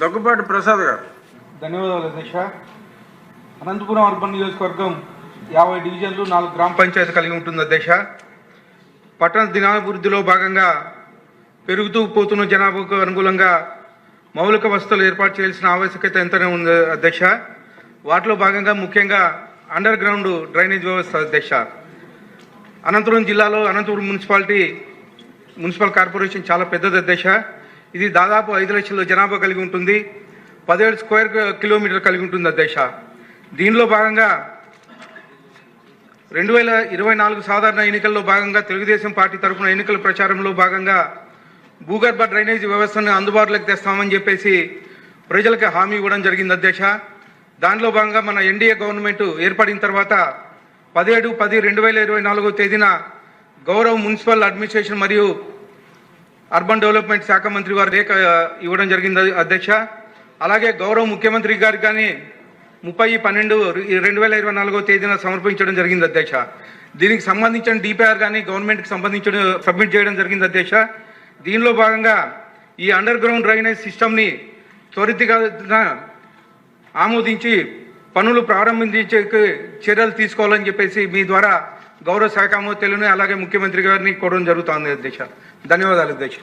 దగ్గుబాటి ప్రసాద్ గారు. ధన్యవాదాలు అధ్యక్ష అనంతపురం అర్బన్ నియోజకవర్గం యాభై డివిజన్లు నాలుగు గ్రామ పంచాయతీ కలిగి ఉంటుంది అధ్యక్ష. పట్టణ దినాభివృద్ధిలో భాగంగా పెరుగుతూ పోతున్న జనాభాకు అనుగుణంగా మౌలిక వసతులు ఏర్పాటు చేయాల్సిన ఆవశ్యకత ఎంతనే ఉంది అధ్యక్ష. వాటిలో భాగంగా ముఖ్యంగా అండర్ గ్రౌండ్ డ్రైనేజ్ వ్యవస్థ అధ్యక్ష. అనంతపురం జిల్లాలో అనంతపురం మున్సిపాలిటీ మున్సిపల్ కార్పొరేషన్ చాలా పెద్దది అధ్యక్ష. ఇది దాదాపు ఐదు లక్షల జనాభా కలిగి ఉంటుంది. పదిహేడు స్క్వేర్ కిలోమీటర్ కలిగి ఉంటుంది అధ్యక్ష దీనిలో భాగంగా రెండు వేల ఇరవై నాలుగు సాధారణ ఎన్నికల్లో భాగంగా తెలుగుదేశం పార్టీ తరఫున ఎన్నికల ప్రచారంలో భాగంగా భూగర్భ డ్రైనేజీ వ్యవస్థను అందుబాటులోకి తెస్తామని చెప్పేసి ప్రజలకు హామీ ఇవ్వడం జరిగింది అధ్యక్ష దానిలో భాగంగా మన ఎన్డీఏ గవర్నమెంట్ ఏర్పడిన తర్వాత పదిహేడు పది రెండు వేల ఇరవై నాలుగో తేదీన గౌరవ మున్సిపల్ అడ్మినిస్ట్రేషన్ మరియు అర్బన్ డెవలప్మెంట్ శాఖ మంత్రి వారి లేఖ ఇవ్వడం జరిగింది అధ్యక్ష. అలాగే గౌరవ ముఖ్యమంత్రి గారికి కానీ ముప్పై పన్నెండు రెండు వేల ఇరవై నాలుగో తేదీన సమర్పించడం జరిగింది అధ్యక్ష. దీనికి సంబంధించిన డిపిఆర్ కానీ గవర్నమెంట్కి సంబంధించిన సబ్మిట్ చేయడం జరిగింది అధ్యక్ష. దీనిలో భాగంగా ఈ అండర్ గ్రౌండ్ డ్రైనేజ్ సిస్టమ్ని త్వరితగతిన ఆమోదించి పనులు ప్రారంభించే చర్యలు తీసుకోవాలని చెప్పేసి మీ ద్వారా గౌరవ శాఖ మంత్రులను అలాగే ముఖ్యమంత్రి గారిని కోరడం జరుగుతుంది అధ్యక్ష. ధన్యవాదాలు అధ్యక్ష.